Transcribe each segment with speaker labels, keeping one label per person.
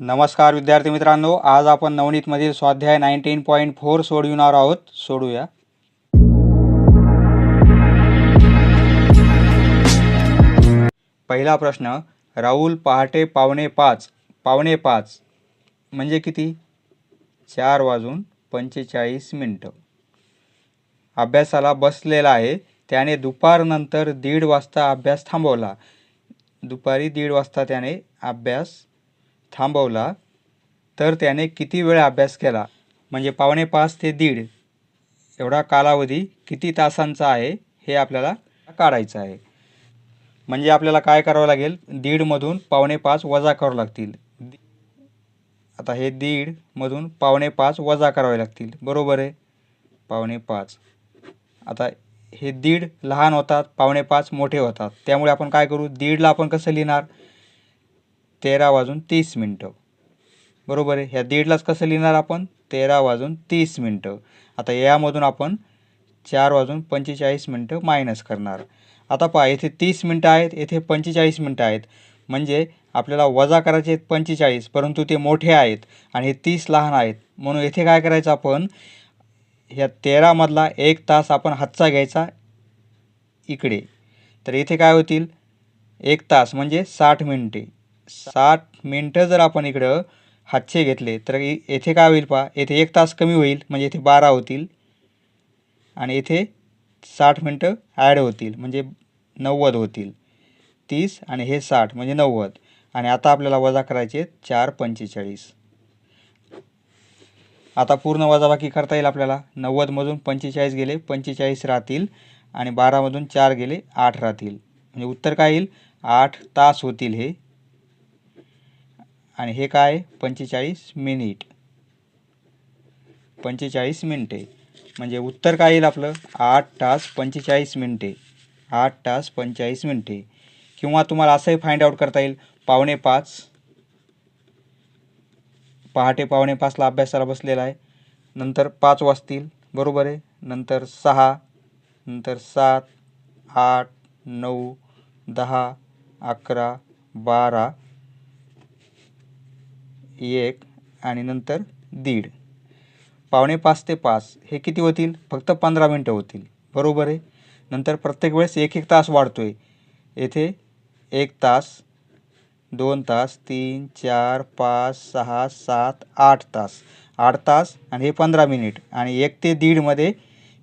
Speaker 1: नमस्कार विद्यार्थी मित्रांनो आज आपण नवनीतमधील स्वाध्याय नाईन्टीन पॉईंट फोर सोडविणार आहोत. सोडूया. पहिला प्रश्न राहुल पहाटे पावणे पाच पावणे पाच म्हणजे किती? चार वाजून पंचेचाळीस मिनटं. अभ्यासाला बसलेला आहे. त्याने दुपारनंतर दीड वाजता अभ्यास थांबवला. दुपारी दीड वाजता त्याने अभ्यास थांबवला तर त्याने किती वेळ अभ्यास केला? म्हणजे पावणे पाच ते दीड. एवढा कालावधी किती तासांचा आहे हे आपल्याला काढायचं आहे. म्हणजे आपल्याला काय करावं लागेल? दीडमधून पावणे पाच वजा करावं लागतील. आता हे दीडमधून पावणे पाच वजा करावे लागतील. बरोबर आहे? पावणे पाच. आता हे दीड लहान होतात पावणे पाच मोठे होतात. त्यामुळे आपण काय करू? दीडला आपण कसं लिहिणार? तेरा वाजून तीस मिनटं. बरोबर आहे? ह्या दीडलाच कसं लिहिणार आपण? तेरा वाजून तीस मिनटं. आता यामधून आपण चार वाजून पंचेचाळीस मिनटं मायनस करणार. आता पहा येथे तीस मिनटं आहेत येथे पंचेचाळीस मिनटं आहेत. म्हणजे आपल्याला वजा करायचे आहेत पंचेचाळीस परंतु ते मोठे आहेत आणि हे तीस लहान आहेत. म्हणून येथे काय करायचं आपण? ह्या तेरामधला एक तास आपण हातचा घ्यायचा इकडे. तर येथे काय होतील? एक तास म्हणजे साठ मिनटे. साठ मिनटं जर आपण इकडं हातचे घेतले तर येथे काय होईल पहा येथे एक तास कमी होईल म्हणजे येथे बारा होतील. आणि येथे साठ मिनटं ॲड होतील म्हणजे नव्वद होतील. तीस आणि हे साठ म्हणजे नव्वद. आणि आता आपल्याला वजा करायचे आहेत चार पंचेचाळीस. आता पूर्ण वजाबाकी करता येईल आपल्याला. नव्वदमधून पंचेचाळीस गेले पंचेचाळीस राहतील. आणि बारामधून चार गेले आठ राहतील. म्हणजे उत्तर काय येईल? आठ तास होतील हे. आणि हे काय? पंचेचाळीस मिनिट. पंचेचाळीस मिनटे. म्हणजे उत्तर काय येईल आपलं? आठ तास पंचेचाळीस मिनटे. आठ तास पंचेचाळीस मिनटे. किंवा तुम्हाला असंही फाइंड आउट करता येईल पावणे पाच. पहाटे पावणे पाचला अभ्यासाला बसलेला आहे. नंतर पाच वाजतील. बरोबर आहे? नंतर सहा. नंतर सात आठ नऊ दहा अकरा बारा. एक आणि नंतर दीड. पावणे पाच ते पाच हे किती होतील? फक्त पंधरा मिनटं होतील. बरोबर आहे? नंतर प्रत्येक वेळेस एक एक तास वाढतो आहे येथे एक तास दोन तास तीन चार पाच सहा सात आठ तास. आठ तास आणि हे पंधरा मिनिट. आणि एक ते दीडमध्ये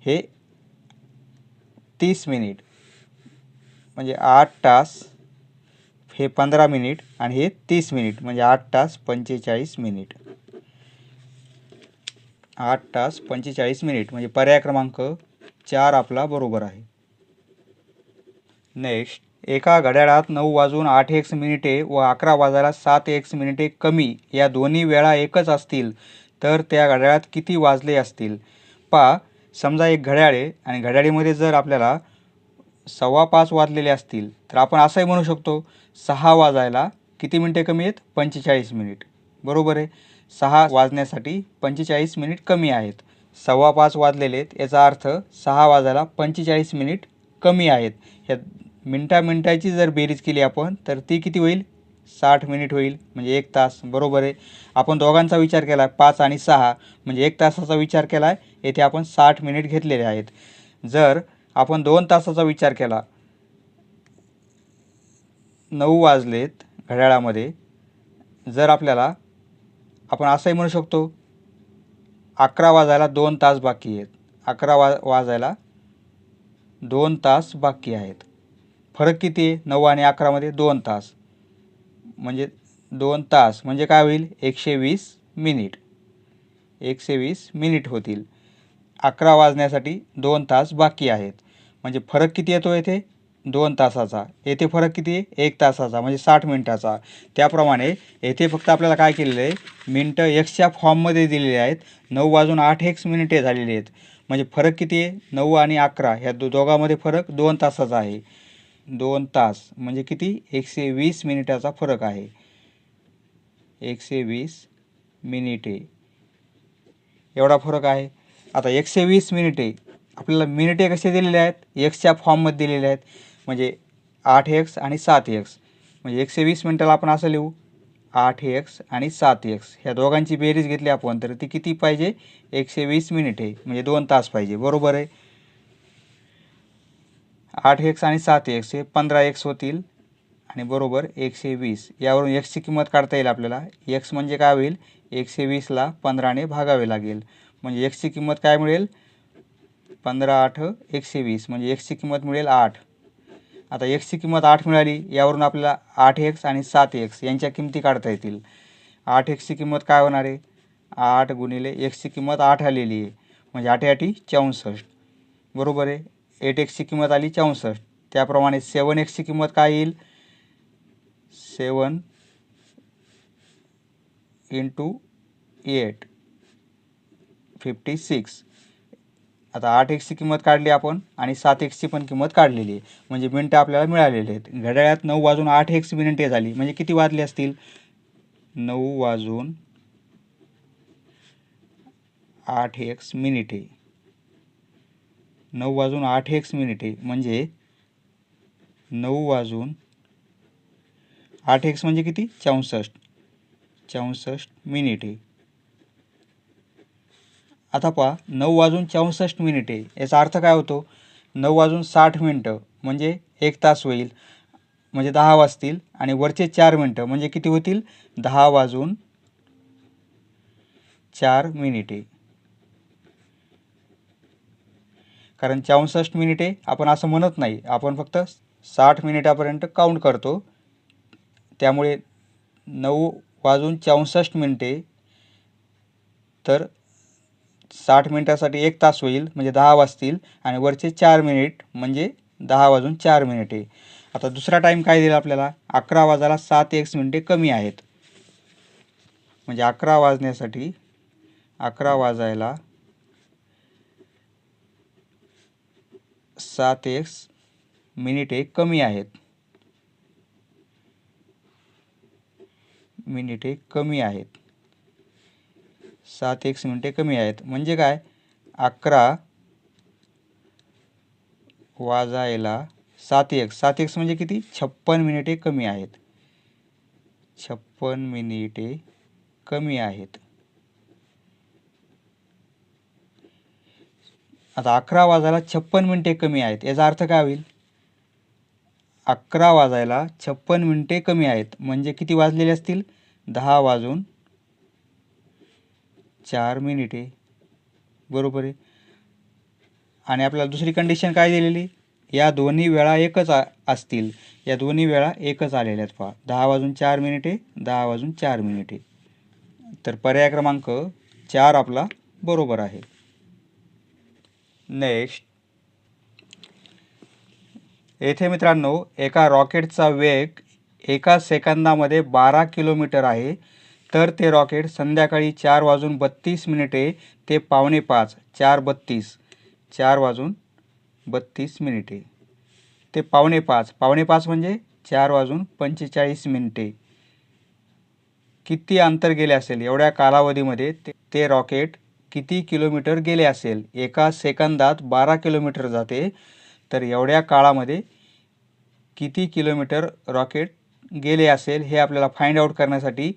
Speaker 1: हे तीस मिनिट. म्हणजे आठ तास हे पंधरा मिनिट आणि हे तीस मिनिट म्हणजे आठ तास पंचेचाळीस मिनिट. आठ तास पंचेचाळीस मिनिट म्हणजे पर्याय क्रमांक चार आपला बरोबर आहे. नेक्स्ट एका घड्याळात नऊ वाजून आठ एक्स मिनिटे व अकरा वाजायला सात एक्स मिनिटे कमी या दोन्ही वेळा एकच असतील तर त्या घड्याळात किती वाजले असतील? पा समजा एक घड्याळ आहे आणि घड्याळीमध्ये जर आपल्याला सव्वा पाच वाजलेले असतील तर आपण असंही म्हणू शकतो सहा वाजायला किती मिनिटे कमी आहेत? पंचेचाळीस मिनिट. बरोबर आहे? सहा वाजण्यासाठी पंचेचाळीस मिनिट कमी आहेत. सव्वा पाच वाजलेले आहेत याचा अर्थ सहा वाजायला पंचेचाळीस मिनिट कमी आहेत. ह्या मिनटा मिनटाची जर बेरीज केली आपण तर ती किती होईल? साठ मिनिट होईल म्हणजे एक तास. बरोबर आहे? आपण दोघांचा विचार केला आहे पाच आणि सहा. म्हणजे एक तासाचा विचार केला आहे येथे आपण साठ मिनिट घेतलेले आहेत. जर आपण दोन तासाचा विचार केला नऊ वाजलेत घड्याळामध्ये. जर आपल्याला आपण असंही म्हणू शकतो अकरा वाजायला दोन तास बाकी आहेत. अकरा वा वाजायला दोन तास बाकी आहेत. फरक किती आहे? नऊ आणि अकरामध्ये दोन तास. म्हणजे दोन तास. म्हणजे काय होईल? एकशे वीस मिनिट. एकशे वीस मिनिट होतील. अकरा वाजण्यासाठी दोन तास बाकी आहेत. म्हणजे फरक किती येतो येथे? दोन तासाचा. येथे फरक किती? आहे एक तासाचा म्हणजे साठ मिनटाचा. त्याप्रमाणे येथे फक्त आपल्याला काय केलेलं आहे? मिनटं एक्सच्या फॉर्ममध्ये दिलेले आहेत. नऊ वाजून आठ एक्स मिनिटे झालेली आहेत. म्हणजे फरक किती आहे? नऊ आणि अकरा. ह्या दो दोघांमध्ये फरक दोन तासाचा आहे. दोन तास म्हणजे किती? एकशे वीस मिनिटाचा फरक आहे. एकशे वीस मिनिटे. एवढा फरक आहे? आता एकशे वीस मिनिटे. आपल्याला मिनिटे कसे दिलेले आहेत? एक्सच्या फॉर्ममध्ये दिलेले आहेत. म्हणजे आठ एक्स आणि सात एक्स म्हणजे एकशे वीस मिनटाला आपण असं लिहू. आठ एक्स आणि सात एक्स ह्या दोघांची बेरीज घेतली आपण तर ती किती पाहिजे? एकशे वीस मिनिट आहे. म्हणजे दोन तास पाहिजे. बरोबर आहे? आठ एक्स आणि सात एक्स हे पंधरा एक्स होतील. आणि बरोबर एकशे वीस. यावरून एक्सची किंमत काढता येईल आपल्याला. एक्स म्हणजे काय होईल? एकशे वीसला पंधराने भागावे लागेल. म्हणजे एक्सची किंमत काय मिळेल? पंधरा आठ एकशे वीस. म्हणजे एक्सची किंमत मिळेल आठ. आता एक्सची किंमत आठ मिळाली यावरून आपल्याला आठ एक्स आणि सात एक्स यांच्या किमती काढता येतील. आठ एक्सची किंमत काय होणार आहे? आठ गुणिले एक्सची किंमत आठ आलेली आहे म्हणजे आठेआठी चौसष्ट. बरोबर आहे? एट एक्सची किंमत आली चौसष्ट. त्याप्रमाणे सेवन एक्सची किंमत काय येईल? Seven into eight fifty six आता आठ एक्सची किंमत काढली आपण आणि सात एक्सची पण किंमत काढलेली आहे. म्हणजे मिनटं आपल्याला मिळालेली आहेत. घड्याळात नऊ वाजून आठ एक्स मिनिटे झाली. म्हणजे किती वाजले असतील? नऊ वाजून आठ एक्स मिनिटे. नऊ वाजून आठ एक्स मिनिटे. म्हणजे नऊ वाजून आठ एक्स म्हणजे किती? चौसष्ट. चौसष्ट मिनिटे. आता पहा नऊ वाजून चौसष्ट मिनिटे. याचा अर्थ काय होतो? नऊ वाजून साठ मिनटं म्हणजे एक तास होईल. म्हणजे दहा वाजतील आणि वरचे चार मिनटं म्हणजे किती होतील? दहा वाजून चार मिनिटे. कारण चौसष्ट मिनिटे आपण असं म्हणत नाही. आपण फक्त साठ मिनिटापर्यंत काउंट करतो. त्यामुळे नऊ वाजून चौसष्ट मिनिटे तर साठ मिनिटासाठी एक तास होईल म्हणजे दहा वाजतील आणि वरचे चार मिनिट म्हणजे दहा वाजून चार मिनिटे आता दुसरा टाईम काय दिला आपल्याला? अकरा वाजायला सात एक मिनिटे कमी आहेत. म्हणजे अकरा वाजण्यासाठी अकरा वाजायला सात एक मिनिटे कमी आहेत. मिनिटे कमी आहेत. सात एक मिनिटे कमी आहेत. म्हणजे काय? अकरा वाजायला सात एक. सात एक्स म्हणजे किती? छप्पन मिनिटे कमी आहेत. छप्पन मिनिटे कमी आहेत. आता अकरा वाजायला छप्पन मिनिटे कमी आहेत. याचा अर्थ काय होईल? अकरा वाजायला छप्पन मिनिटे कमी आहेत. म्हणजे किती वाजलेले असतील? दहा वाजून चार मिनिटे बरोबर आहे. आणि आपल्याला दुसरी कंडिशन काय दिलेली? या दोन्ही वेळा एकच असतील. या दोन्ही वेळा एकच आलेल्या आहेत पहा. दहा वाजून चार मिनिटे दहा वाजून चार मिनिटे तर पर्याय क्रमांक चार आपला बरोबर आहे. नेक्स्ट येथे मित्रांनो एका रॉकेटचा वेग एका सेकंदामध्ये बारा किलोमीटर आहे. तर ते रॉकेट संध्याकाळी चार वाजून बत्तीस मिनिटे ते पावणे पाच चार बत्तीस चार वाजून बत्तीस मिनिटे. ते पावणे पाच पावणे पाच म्हणजे चार वाजून पंचेचाळीस मिनिटे. किती अंतर गेले असेल? एवढ्या कालावधीमध्ये ते ते रॉकेट किती किलोमीटर गेले असेल? एका सेकंदात बारा किलोमीटर जाते. तर एवढ्या काळामध्ये किती किलोमीटर रॉकेट गेले असेल हे आपल्याला फाइंड आऊट करण्यासाठी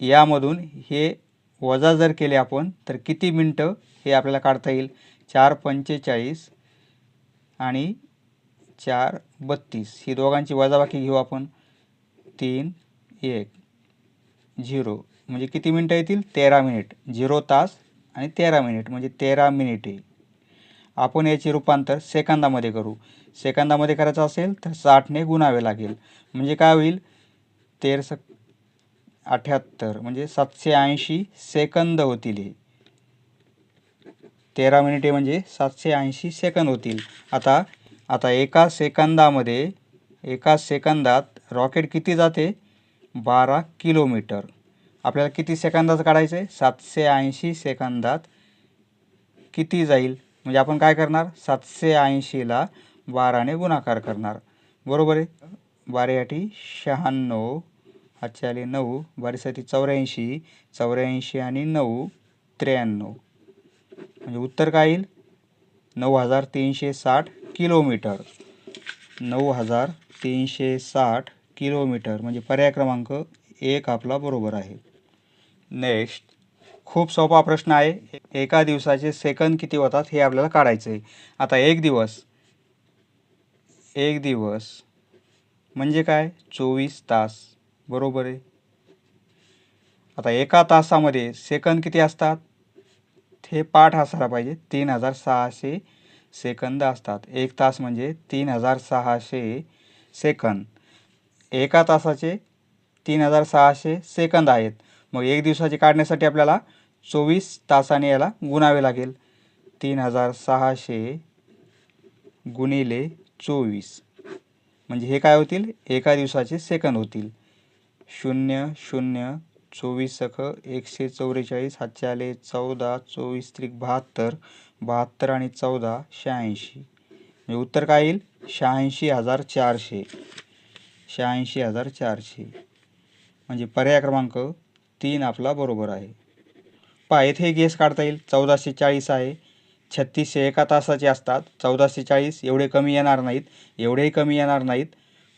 Speaker 1: यामधून हे वजा जर केले आपण तर किती मिनटं हे आपल्याला काढता येईल? चार पंचेचाळीस आणि चार बत्तीस. ही दोघांची वजाबाकी घेऊ आपण. तीन एक झिरो. म्हणजे किती मिनटं येतील? तेरा मिनिट. झिरो तास आणि तेरा मिनिट. म्हणजे तेरा मिनिटे. आपण याचे रूपांतर सेकंदामध्ये करू. सेकंदामध्ये करायचं असेल तर साठने गुणावे लागेल. म्हणजे काय होईल? तेर सक अठ्याहत्तर म्हणजे सातशे ऐंशी सेकंद होतील हे. तेरा मिनिटे म्हणजे सातशे ऐंशी सेकंद होतील. आता आता एका सेकंदामध्ये एका सेकंदात रॉकेट किती जाते? बारा किलोमीटर. आपल्याला किती सेकंदाचं काढायचं आहे सातशे ऐंशी सेकंदात किती जाईल? म्हणजे आपण काय करणार? सातशे ऐंशीला बाराने गुणाकार करणार. बरोबर आहे? बारेसाठी शहाण्णव हातचे आले नऊ बारीसाठी चौऱ्याऐंशी चौऱ्याऐंशी आणि नऊ त्र्याण्णव. म्हणजे उत्तर काय येईल? नऊ हजार तीनशे साठ किलोमीटर. नऊ हजार तीनशे साठ किलोमीटर म्हणजे पर्याय क्रमांक एक आपला बरोबर आहे. नेक्स्ट खूप सोपा प्रश्न आहे. एका दिवसाचे सेकंद किती होतात हे आपल्याला काढायचं आहे. आता एक दिवस. एक दिवस. म्हणजे काय? चोवीस तास. बरोबर आहे. आता एका तासामध्ये सेकंद किती असतात? हे पाठ असायला पाहिजे. तीन हजार सहाशे सेकंद असतात. एक तास म्हणजे तीन हजार सहाशे सेकंद. एका तासाचे तीन हजार सहाशे सेकंद आहेत. मग एक दिवसाचे काढण्यासाठी आपल्याला चोवीस तासाने याला गुणावे लागेल. तीन हजार सहाशे गुणिले चोवीस. म्हणजे हे काय होतील? एका दिवसाचे सेकंद होतील. शून्य शून्य चोवीस सख एकशे चौवेचाळीस हातचे चौदा चोवीस त्रिक बहात्तर बहात्तर आणि चौदा शहाऐंशी. म्हणजे उत्तर काय येईल? शहाऐंशी हजार चारशे. शहाऐंशी हजार चारशे. म्हणजे पर्याय क्रमांक तीन आपला बरोबर आहे. पहा येथे गेस काढता येईल. चौदाशे चाळीस आहे. छत्तीसशे एका तासाचे असतात. चौदाशे चाळीस एवढे कमी येणार नाहीत. एवढेही कमी येणार नाहीत.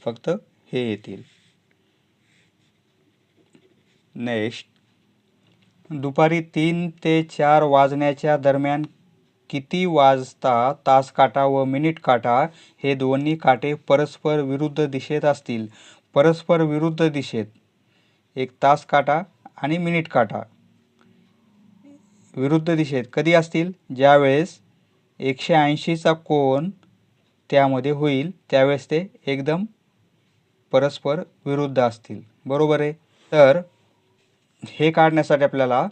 Speaker 1: फक्त हे येतील. नेक्स्ट दुपारी तीन ते चार वाजण्याच्या दरम्यान किती वाजता तास काटा व मिनिट काटा हे दोन्ही काटे परस्पर विरुद्ध दिशेत असतील? परस्पर विरुद्ध दिशेत. एक तास काटा आणि मिनिट काटा. विरुद्ध दिशेत कधी असतील? ज्यावेळेस एकशे ऐंशीचा कोन त्यामध्ये होईल त्यावेळेस ते एकदम परस्पर विरुद्ध असतील. बरोबर आहे? तर हे काढण्यासाठी आपल्याला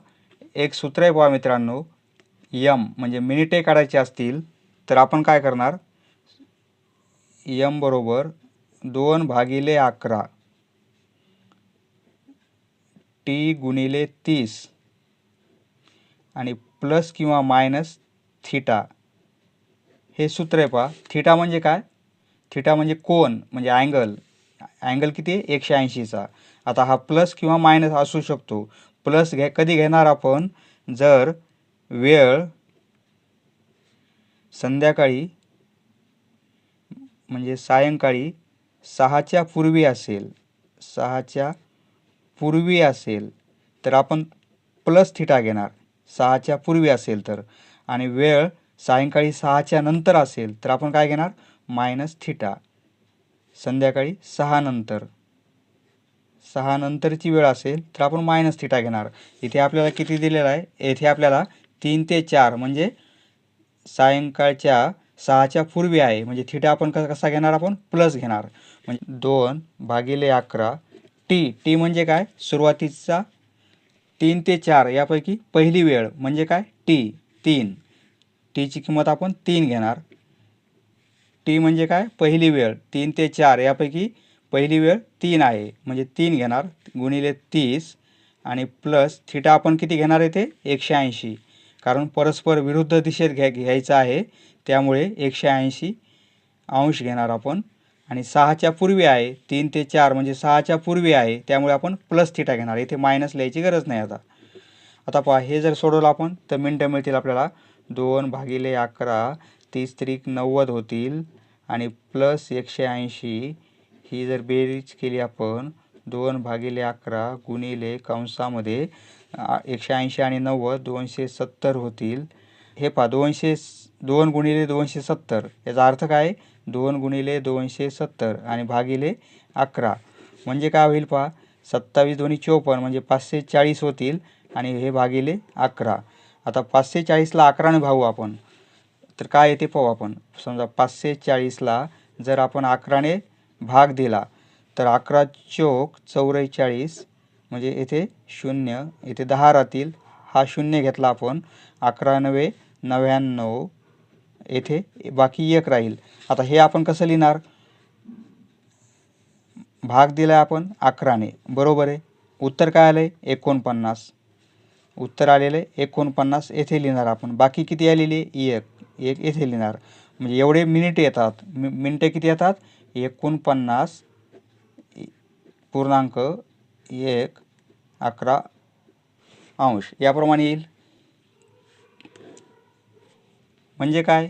Speaker 1: एक सूत्र आहे पहा मित्रांनो यम म्हणजे मिनिटे काढायचे असतील तर आपण काय करणार? यम बरोबर दोन भागिले अकरा. टी गुणिले तीस. आणि प्लस किंवा मायनस थिटा. हे सूत्र आहे पहा थिटा म्हणजे काय? थिटा म्हणजे कोण म्हणजे अँगल. अँगल किती एकशे ऐंशीचा. आता हा प्लस किंवा मायनस असू शकतो. प्लस घ्या कधी घेणार आपण? जर वेळ संध्याकाळी म्हणजे सायंकाळी सहाच्या पूर्वी असेल सहाच्या पूर्वी असेल तर आपण प्लस थिटा घेणार. सहाच्या पूर्वी असेल तर. आणि वेळ सायंकाळी सहाच्या नंतर असेल तर आपण काय घेणार? मायनस थिटा संध्याकाळी सहा नंतर. सहा नंतरची वेळ असेल तर आपण मायनस थिटा घेणार. इथे आपल्याला किती दिलेला आहे? येथे आपल्याला तीन ते चार म्हणजे सायंकाळच्या सहाच्या पूर्वी आहे. म्हणजे थिटा आपण कसा कसा घेणार आपण? प्लस घेणार. म्हणजे दोन भागिले अकरा टी टी म्हणजे काय? सुरुवातीचा तीन ते चार यापैकी पहिली वेळ म्हणजे काय? टी तीन. टीची किंमत आपण तीन घेणार. टी म्हणजे काय? पहिली वेळ तीन ते चार यापैकी पहिली वेळ तीन आहे. म्हणजे तीन घेणार. गुणिले तीस आणि प्लस थिटा आपण किती घेणार आहे ते? एकशे ऐंशी. कारण परस्पर विरुद्ध दिशेत घ्या घ्यायचं आहे. त्यामुळे एकशे ऐंशी अंश घेणार आपण. आणि सहाच्या पूर्वी आहे. तीन ते चार म्हणजे सहाच्या पूर्वी आहे. त्यामुळे आपण प्लस थिटा घेणार. इथे मायनस लिहायची गरज नाही आता. आता पहा हे जर सोडवलं आपण तर मिनटं मिळतील आपल्याला दोन भागिले अकरा. तीस त्रिक नव्वद होतील. आणि प्लस एकशे ऐंशी ही जर बेरीज केली आपण दोन भागिले अकरा गुणिले कंसामध्ये एकशे ऐंशी आणि नव्वद दोनशे सत्तर होतील. हे पहा दोनशे दोन गुणिले दोनशे सत्तर याचा अर्थ काय? दोन गुणिले दोनशे सत्तर आणि भागिले अकरा. म्हणजे काय होईल पहा सत्तावीस दोन्ही चोपन्न म्हणजे पाचशे चाळीस होतील आणि हे भागिले अकरा. आता पाचशे चाळीसला अकराने भाऊ आपण. तर काय येते पाहू आपण. समजा पाचशे चाळीसला जर आपण अकराने भाग दिला तर अकरा चोक चौवेचाळीस म्हणजे येथे शून्य येथे दहा राहतील. हा शून्य घेतला आपण. अकरा नवे नव्याण्णव येथे बाकी एक राहील. आता हे आपण कसं लिहिणार? भाग दिला आपण अकराने. बरोबर आहे. उत्तर काय आलं आहे एकोणपन्नास. उत्तर आलेलं आहे एकोणपन्नास. येथे लिहिणार आपण. बाकी किती आलेली आहे? एक. एक येथे लिहिणार. म्हणजे एवढे मिनिट येतात मि मिनटे किती येतात? एकोणपन्नास पूर्णांक एक अकरा अंश. याप्रमाणे येईल. म्हणजे काय?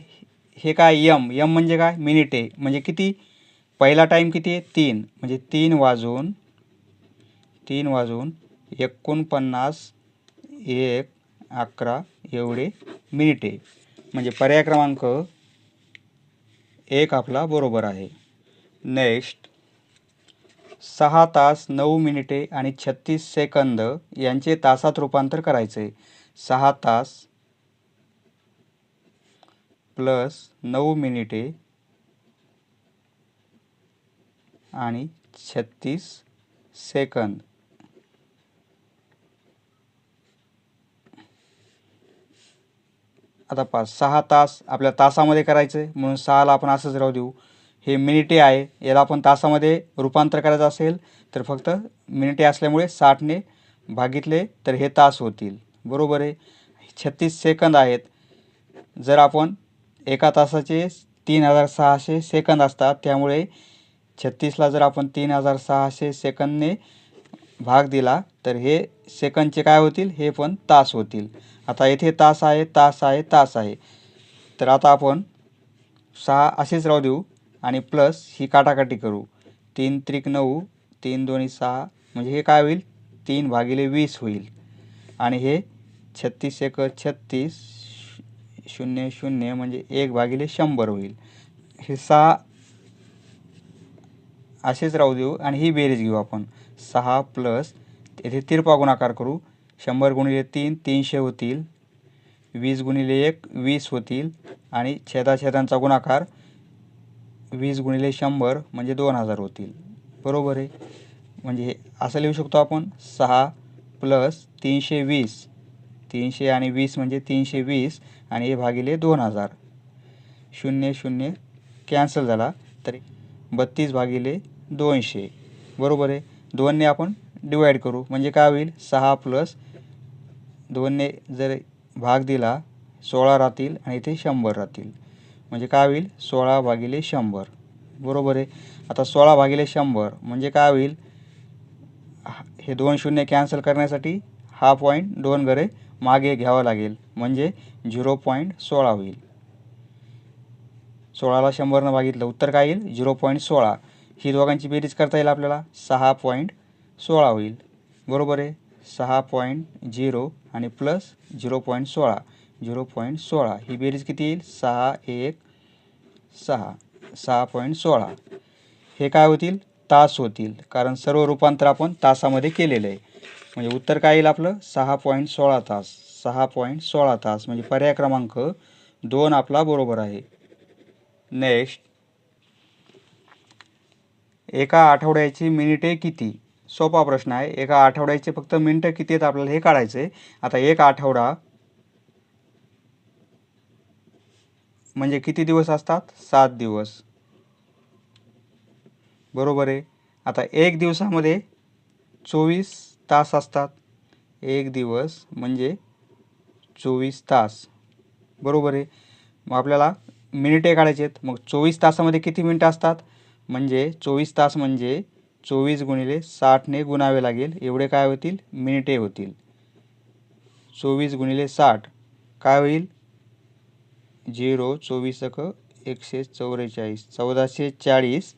Speaker 1: हे काय? यम यम म्हणजे काय? मिनिटे. म्हणजे किती? पहिला टाईम किती आहे? तीन. म्हणजे तीन वाजून तीन वाजून एकोणपन्नास एक अकरा एवढे मिनिटे. म्हणजे पर्याय क्रमांक एक आपला बरोबर आहे. नेक्स्ट सहा तास नऊ मिनिटे आणि छत्तीस सेकंद यांचे तासात रूपांतर करायचे. सहा तास प्लस नऊ मिनिटे आणि छत्तीस सेकंद. आता पाच सहा तास आपल्या तासामध्ये करायचं आहे म्हणून सहाला आपण असंच राहू देऊ. हे मिनिटे आहे याला आपण तासामध्ये रूपांतर करायचं असेल तर फक्त मिनिटे असल्यामुळे साठने भागितले तर हे तास होतील. बरोबर आहे? छत्तीस सेकंद आहेत. जर आपण एका तासाचे तीन हजार सहाशे सेकंद असतात त्यामुळे छत्तीसला जर आपण तीन हजार सहाशे सेकंदने भाग दिला तर हे सेकंदचे काय होतील? हे पण तास होतील. आता येथे तास आहे तास आहे तास आहे. तर आता आपण सहा असेच राहू देऊ आणि प्लस ही काटाकाटी करू. तीन त्रिक नऊ तीन दोन्ही सहा म्हणजे हे काय होईल? तीन भागिले वीस होईल. आणि हे छत्तीस एक छत्तीस शून्य शून्य म्हणजे एक भागिले शंभर होईल. हे सहा असेच राहू देऊ आणि ही बेरीज घेऊ आपण. सहा प्लस येथे तिरपा गुणाकार करू. शंभर गुणिले तीन तीनशे होतील. वीस गुणिले एक वीस होतील. आणि छेदाछेदांचा गुणाकार वीस गुणिले शंभर म्हणजे दोन हजार होतील. बरोबर आहे. म्हणजे हे असं लिहू शकतो आपण. सहा प्लस तीनशे वीस. तीनशे आणि वीस म्हणजे तीनशे वीस आणि हे भागिले दोन हजार. शून्य शून्य. कॅन्सल झाला. तरी बत्तीस भागिले दोनशे. बरोबर आहे. दोनने आपण डिवाईड करू. म्हणजे काय होईल? सहा प्लस दोनने जर भाग दिला सोळा राहतील आणि इथे शंभर राहतील. म्हणजे काय होईल? सोळा भागिले शंभर. बरोबर आहे? आता सोळा भागिले शंभर म्हणजे काय होईल? हा- हे दोन शून्य कॅन्सल करण्यासाठी हा पॉईंट दोन घरे मागे घ्यावा लागेल. म्हणजे झिरो पॉईंट सोळा होईल. सोळाला शंभरनं भागितलं. उत्तर काय येईल? झिरो पॉईंट सोळा. ही दोघांची बेरीज करता येईल आपल्याला. सहा पॉईंट सोळा होईल. बरोबर आहे? सहा पॉईंट झिरो आणि प्लस झिरो पॉईंट सोळा. झिरो पॉईंट सोळा. ही बेरीज किती येईल? सहा एक सहा. सहा पॉईंट सोळा. हे काय होतील? तास होतील. कारण सर्व रूपांतर आपण तासामध्ये केलेलं आहे. म्हणजे उत्तर काय येईल आपलं? सहा पॉईंट सोळा तास. सहा पॉईंट सोळा तास. म्हणजे पर्याय क्रमांक दोन आपला बरोबर आहे. नेक्स्ट एका आठवड्याची मिनिटे किती? सोपा प्रश्न आहे. एका आठवड्याचे फक्त मिनिटं किती आहेत आपल्याला हे काढायचं आहे. आता एक आठवडा म्हणजे किती दिवस असतात? सात दिवस. बरोबर आहे. आता एक दिवसामध्ये चोवीस तास असतात. एक दिवस म्हणजे चोवीस तास. बरोबर आहे. मग आपल्याला मिनिटे काढायचे आहेत. मग चोवीस तासामध्ये किती मिनिटं असतात? म्हणजे चोवीस तास म्हणजे चोवीस गुणिले साठने गुणावे लागेल. एवढे काय होतील? मिनिटे होतील. चोवीस गुणिले साठ काय होईल? झिरो चोवीस एक एकशे चौवेचाळीस चौदाशे चाळीस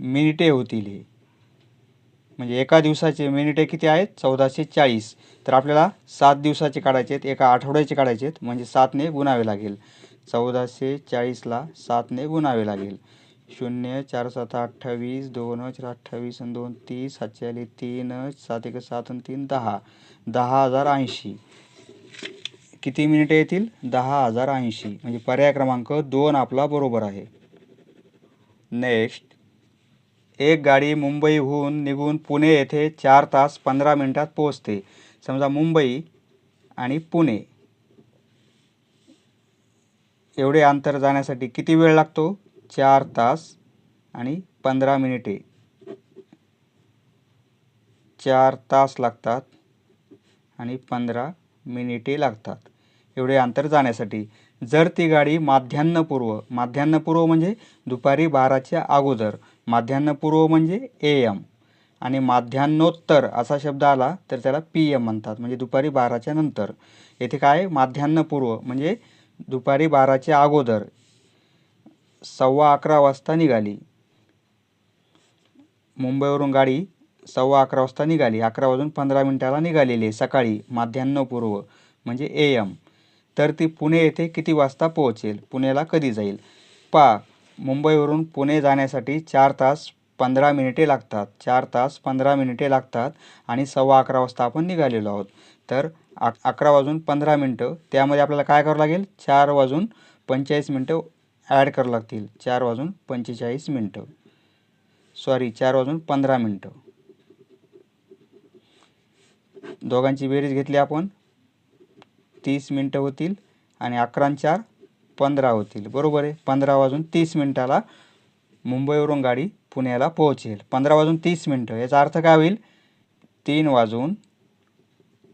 Speaker 1: मिनिटे होतील हे. म्हणजे एका दिवसाचे मिनिटे किती आहेत? चौदाशे चाळीस. तर आपल्याला सात दिवसाचे काढायचे आहेत. एका आठवड्याचे काढायचे आहेत. म्हणजे सातने गुणावे लागेल. चौदाशे चाळीसला सातने गुणावे लागेल. शून्य चार सात अठ्ठावीस दोन चार अठ्ठावीस आणि दोन तीस सातशे आले तीन सात एक सात आणि तीन दहा. दहा हजार ऐंशी. किती मिनिटे येतील? दहा हजार ऐंशी. म्हणजे पर्याय क्रमांक दोन आपला बरोबर आहे. नेक्स्ट एक गाडी मुंबईहून निघून पुणे येथे चार तास पंधरा मिनिटात पोहोचते. समजा मुंबई आणि पुणे. एवढे अंतर जाण्यासाठी किती वेळ लागतो? चार तास आणि पंधरा मिनिटे. चार तास लागतात आणि पंधरा मिनिटे लागतात. एवढे अंतर जाण्यासाठी जर ती गाडी माध्यान्नपूर्व माध्यान्नपूर्व म्हणजे दुपारी बाराच्या अगोदर माध्यान्नपूर्व म्हणजे ए एम आणि माध्यान्नोत्तर असा शब्द आला तर त्याला पी एम म्हणतात म्हणजे दुपारी बाराच्या नंतर. येथे काय? माध्यान्नपूर्व म्हणजे दुपारी बाराच्या अगोदर. सव्वा अकरा वाजता निघाली. मुंबईवरून गाडी सव्वा अकरा वाजता निघाली. अकरा वाजून पंधरा मिनिटाला निघालेली आहे सकाळी माध्यान्हपूर्व म्हणजे ए एम तर ती पुणे येथे किती वाजता पोहोचेल? पुण्याला कधी जाईल? पा. मुंबईवरून पुणे जाण्यासाठी चार तास पंधरा मिनिटे लागतात. चार तास पंधरा मिनिटे लागतात आणि सव्वा अकरा वाजता आपण निघालेलो आहोत. तर अक अकरा वाजून पंधरा मिनटं त्यामध्ये आपल्याला काय करावं लागेल? चार वाजून पंचेचाळीस मिनटं ॲड करावं लागतील. चार वाजून पंचेचाळीस मिनटं. सॉरी चार वाजून पंधरा मिनटं. दोघांची बेरीज घेतली आपण. तीस मिनटं होतील आणि अकरा चार पंधरा होतील. बरोबर आहे? पंधरा वाजून तीस मिनटाला मुंबईवरून गाडी पुण्याला पोहोचेल. पंधरा वाजून तीस मिनटं. याचा अर्थ काय होईल? तीन वाजून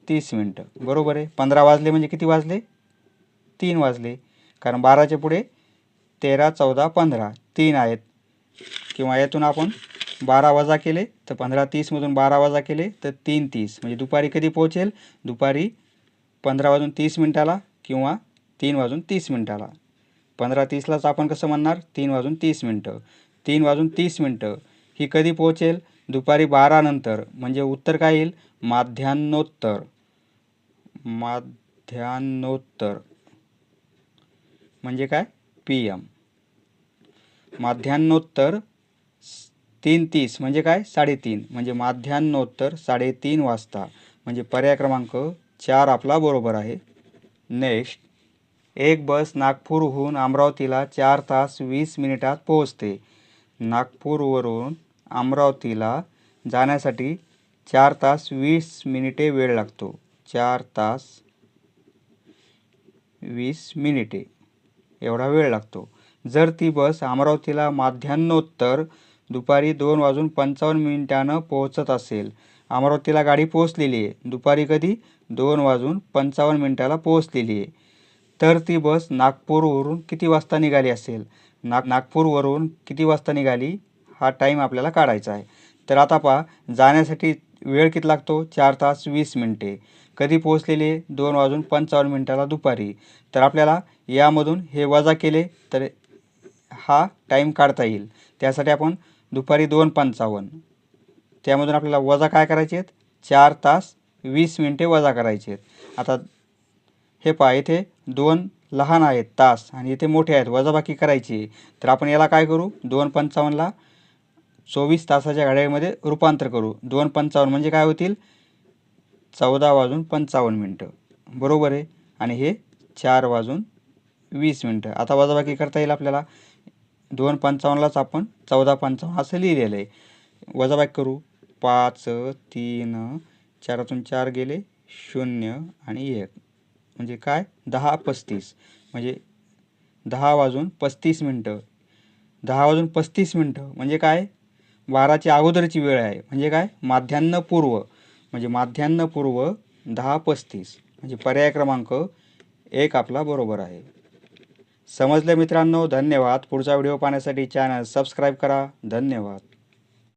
Speaker 1: तीस मिनटं. बरोबर आहे? पंधरा वाजले म्हणजे किती वाजले? तीन वाजले. कारण बाराच्या पुढे तेरा चौदा पंधरा. तीन आहेत. किंवा यातून आपण बारा वजा केले तर पंधरा तीसमधून बारा वजा केले तर तीन तीस. म्हणजे दुपारी कधी पोहोचेल? दुपारी पंधरा वाजून तीस मिनटाला किंवा तीन वाजून तीस मिनटाला. पंधरा तीसलाच आपण कसं म्हणणार? तीन वाजून तीस मिनटं. तीन वाजून तीस मिनटं. ही कधी पोहोचेल? दुपारी बारानंतर म्हणजे उत्तर काय येईल? माध्यान्नोत्तर माध्यान्नोत्तर म्हणजे काय? P M. माध्यान्नोत्तर तीन तीस म्हणजे काय? साडेतीन. म्हणजे माध्यान्नोत्तर साडेतीन वाजता. म्हणजे पर्याय क्रमांक चार आपला बरोबर आहे. नेक्स्ट एक बस नागपूरहून अमरावतीला चार तास वीस मिनिटात पोहोचते. नागपूरवरून अमरावतीला जाण्यासाठी चार तास वीस मिनिटे वेळ लागतो. चार तास वीस मिनिटे. एवढा वेळ लागतो. जर ती बस अमरावतीला माध्यान्होत्तर दुपारी दोन वाजून पंचावन्न मिनिटानं पोहोचत असेल. अमरावतीला गाडी पोहोचलेली आहे. दुपारी कधी? दोन वाजून पंचावन्न मिनिटाला पोहोचलेली आहे. तर ती बस नागपूरवरून किती वाजता निघाली असेल? नाग नागपूरवरून किती वाजता निघाली? हा टाईम आपल्याला काढायचा आहे. तर आता पहा जाण्यासाठी वेळ किती लागतो? चार तास वीस मिनटे. कधी पोहोचलेली आहे? दोन वाजून पंचावन्न मिनिटाला दुपारी. तर आपल्याला यामधून हे वजा केले तर हा टाईम काढता येईल. त्यासाठी आपण दुपारी दोन पंचावन्न. त्यामधून आपल्याला वजा काय करायचे आहेत? चार तास वीस मिनिटे वजा करायचे आहेत. आता हे पहा इथे दोन लहान आहेत तास आणि इथे मोठे आहेत वजाबाकी करायची. आहे. तर आपण याला काय करू? दोन पंचावन्नला चोवीस तासाच्या घड्याळीमध्ये रूपांतर करू. दोन पंचावन्न म्हणजे काय होतील? चौदा वाजून पंचावन्न मिनटं. बरोबर आहे? आणि हे चार वाजून वीस मिनटं. आता वजाबाकी करता येईल आपल्याला. दोन पंचावन्नलाच आपण चौदा पंचावन्न असं लिहिलेलं आहे. वजाबाकी करू. पाच तीन चारातून चार गेले शून्य आणि एक. म्हणजे काय? दहा पस्तीस. म्हणजे दहा वाजून पस्तीस मिनटं. दहा वाजून पस्तीस मिनटं. म्हणजे काय? बाराची अगोदरची वेळ आहे. म्हणजे काय? माध्यान्नपूर्व. म्हणजे माध्यान्नपूर्व दहा पस्तीस. म्हणजे पर्याय क्रमांक एक आपला बरोबर आहे. समजले मित्रांनो धन्यवाद. पुढचा व्हिडिओ पाहण्यासाठी चॅनल सबस्क्राईब करा. धन्यवाद.